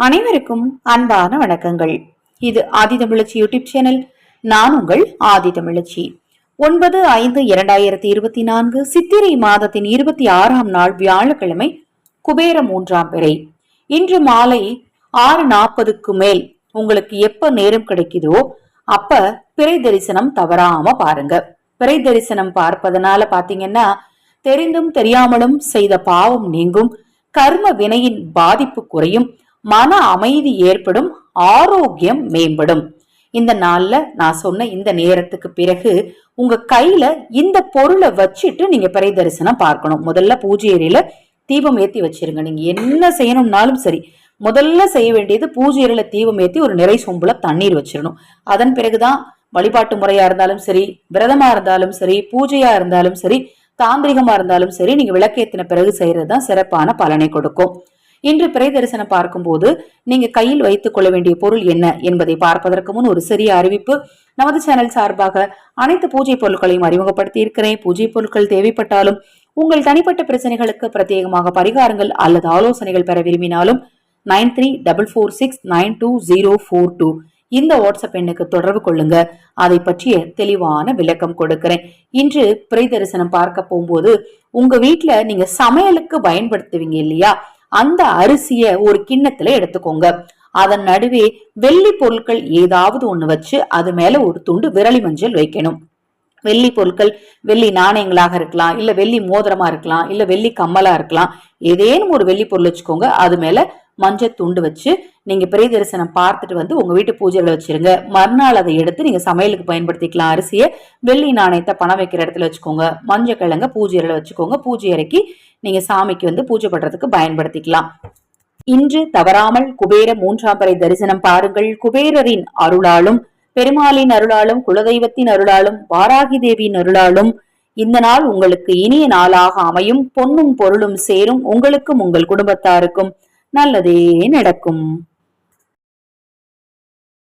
அனைவருக்கும் அன்பான வணக்கங்கள். இது ஆதி தமிழச்சி யூடியூப் சேனல். நான் உங்கள் ஆதி தமிழச்சி. ஒன்பது ஐந்து இரண்டாயிரத்தி இருபத்தி நான்கு சித்திரை மாதத்தின் இருபத்தி ஆறாம் நாள் வியாழக்கிழமை குபேர மூன்றாம் பிறை. இன்று மாலை ஆறு நாற்பதுக்கு மேல் உங்களுக்கு எப்ப நேரம் கிடைக்குதோ அப்ப பிறை தரிசனம் தவறாம பாருங்க. பிறை தரிசனம் பார்ப்பதனால பாத்தீங்கன்னா தெரிந்தும் தெரியாமலும் செய்த பாவம் நீங்கும் கர்ம வினையின் பாதிப்பு குறையும் மன அமைதி ஏற்படும் ஆரோக்கியம் மேம்படும். இந்த நாள்ல நான் சொன்ன இந்த நேரத்துக்கு பிறகு உங்க கையில இந்த பொருளை வச்சுட்டு நீங்க பிறை தரிசனம் பார்க்கணும். முதல்ல பூஜை அறையில தீபம் ஏத்தி வச்சிருங்க. நீங்க என்ன செய்யணும்னாலும் சரி முதல்ல செய்ய வேண்டியது பூஜை அறையில தீபம் ஏத்தி ஒரு நிறை சொம்புல தண்ணீர் வச்சிடணும். அதன் பிறகுதான் வழிபாட்டு முறையா இருந்தாலும் சரி விரதமா இருந்தாலும் சரி பூஜையா இருந்தாலும் சரி தாந்திரிகமா இருந்தாலும் சரி நீங்க விளக்கேத்தின பிறகு செய்யறது தான் சிறப்பான பலனை கொடுக்கும். இன்று பிறை தரிசனம் பார்க்கும்போது நீங்க கையில் வைத்துக் கொள்ள வேண்டிய பொருள் என்ன என்பதை பார்ப்பதற்கு முன் ஒரு சிறிய அறிவிப்பு. நமது சேனல் சார்பாக அனைத்து பூஜை பொருட்களையும் அறிமுகப்படுத்தி இருக்கிறேன் பூஜை பொருட்கள் தேவைப்பட்டாலும் உங்கள் தனிப்பட்ட பிரச்சனைகளுக்கு பிரத்யேகமாக பரிகாரங்கள் அல்லது ஆலோசனைகள் பெற விரும்பினாலும் nine three double four six nine two zero four two இந்த வாட்ஸ்அப் எண்ணுக்கு தொடர்பு கொள்ளுங்க. அதை பற்றிய தெளிவான விளக்கம் கொடுக்கிறேன். இன்று பிறை தரிசனம் பார்க்க போகும்போது உங்க வீட்டுல நீங்க சமையலுக்கு பயன்படுத்துவீங்க இல்லையா? அந்த அரிசிய ஒரு கிண்ணத்துல எடுத்துக்கோங்க. அதன் நடுவே வெள்ளி பொருட்கள் ஏதாவது ஒண்ணு வச்சு அது மேல ஒரு துண்டு விரலி மஞ்சள் வைக்கணும். வெள்ளி பொருட்கள் வெள்ளி நாணயங்களாக இருக்கலாம் இல்ல வெள்ளி மோதிரமா இருக்கலாம் இல்ல வெள்ளி கம்மலா இருக்கலாம் ஏதேனும் ஒரு வெள்ளி பொருள் வச்சுக்கோங்க. அது மேல மஞ்சள் துண்டு வச்சு நீங்க பெரிய தரிசனம் பார்த்துட்டு வந்து உங்க வீட்டு பூஜையில வச்சிருங்க. மறுநாள் அதை எடுத்து நீங்க சமையலுக்கு பயன்படுத்திக்கலாம். அரிசியை வெள்ளி நாணயத்தை பணம் வைக்கிற இடத்துல வச்சுக்கோங்க. மஞ்சள் கிழங்க பூஜையில வச்சுக்கோங்க. பூஜை அறைக்கு நீங்க சாமிக்கு வந்து பூஜை பண்றதுக்கு பயன்படுத்திக்கலாம். இன்று தவறாமல் குபேர மூன்றாம் பறை தரிசனம் பாருங்கள். குபேரரின் அருளாலும் பெருமாளின் அருளாலும் குலதெய்வத்தின் அருளாலும் வாராகி தேவியின் அருளாலும் இந்த நாள் உங்களுக்கு இனிய நாளாக அமையும். பொன்னும் பொருளும் சேரும். உங்களுக்கும் உங்கள் குடும்பத்தாருக்கும். நல்லதே நடக்கும்.